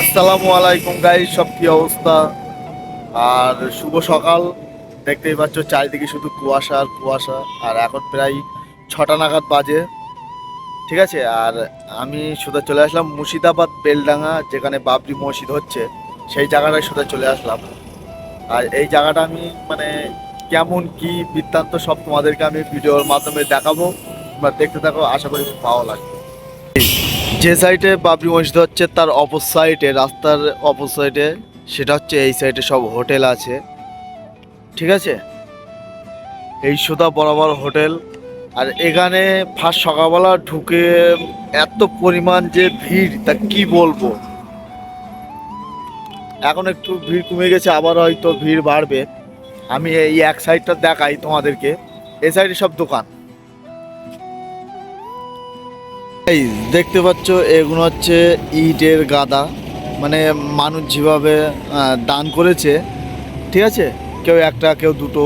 আসসালামু আলাইকুম গাই সব কি অবস্থা? আর শুভ সকাল। দেখতেই পাচ্ছ চারিদিকে শুধু কুয়াশা আর কুয়াশা, আর এখন প্রায় ছটা নাগাদ বাজে। ঠিক আছে? আর আমি সোজা চলে আসলাম মুর্শিদাবাদ বেলডাঙ্গা, যেখানে বাবরি মসজিদ হচ্ছে। সেই জায়গাটায় সোজা চলে আসলাম। আর এই জায়গাটা আমি মানে কেমন, কি বৃত্তান্ত সব তোমাদেরকে আমি ভিডিওর মাধ্যমে দেখাবো। তোমরা দেখতে থাকো, আশা করি ভালো লাগবে। যে সাইডে বাবরি মসজিদ হচ্ছে, তার অপর সাইডে রাস্তার অপর সাইডে সেটা হচ্ছে এই সাইডে সব হোটেল আছে। ঠিক আছে? এই সুদা বরাবর হোটেল আর এখানে ফার্স্ট সকালবেলা ঢুকে এত পরিমাণ যে ভিড়, তা কি বলব? এখন একটু ভিড় কমে গেছে, আবার হয়তো ভিড় বাড়বে। আমি এই এক সাইডটা দেখাই তোমাদেরকে। এই সাইডে সব দোকান। এই দেখতে পাচ্ছ, এগুলো হচ্ছে ইটের গাদা। মানে মানুষ যেভাবে দান করেছে, ঠিক আছে? কেউ একটা, কেউ দুটো,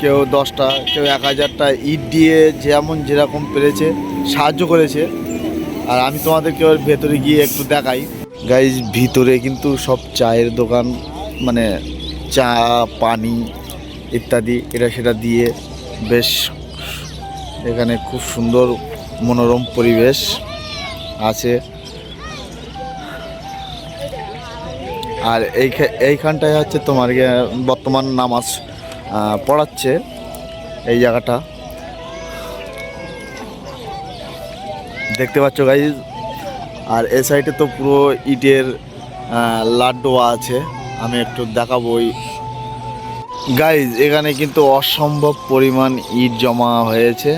কেউ দশটা, কেউ এক হাজারটা ইট দিয়ে যেমন যেরকম পেরেছে, সাহায্য করেছে। আর আমি তোমাদেরকে ওর ভেতরে গিয়ে একটু দেখাই। গাইজ ভিতরে কিন্তু সব চায়ের দোকান মানে চা, পানি ইত্যাদি, এটা সেটা দিয়ে বেশ এখানে খুব সুন্দর মনোরম পরিবেশ আছে। আর এই এইখানটায় হচ্ছে তোমার বর্তমান নামাজ পড়াচ্ছে এই জায়গাটা। দেখতে পাচ্ছ গাইজ আর এ সাইডে তো পুরো ইটের লাড্ডু আছে। আমি একটু দেখাবো গাইজ এখানে কিন্তু অসম্ভব পরিমাণ ইট জমা হয়েছে।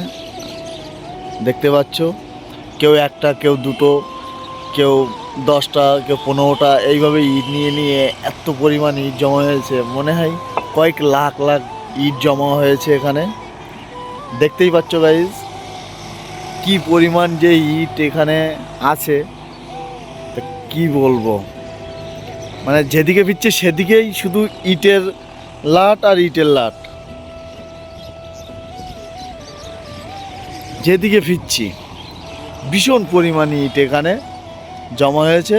দেখতে পাচ্ছ। কেউ একটা, কেউ দুটো, কেউ দশটা, কেউ পনেরোটা, এইভাবে ইট নিয়ে নিয়ে এত পরিমাণ ইট জমা হয়েছে। মনে হয় কয়েক লাখ লাখ ইট জমা হয়েছে এখানে। দেখতেই পাচ্ছ গাইজ কি পরিমাণ যে ইট এখানে আছে। কি বলব? মানে যেদিকে ফিরছে সেদিকেই শুধু ইটের লাট আর ইটের লাট। যেদিকে ফিরছি ভীষণ পরিমাণে ইট এখানে জমা হয়েছে।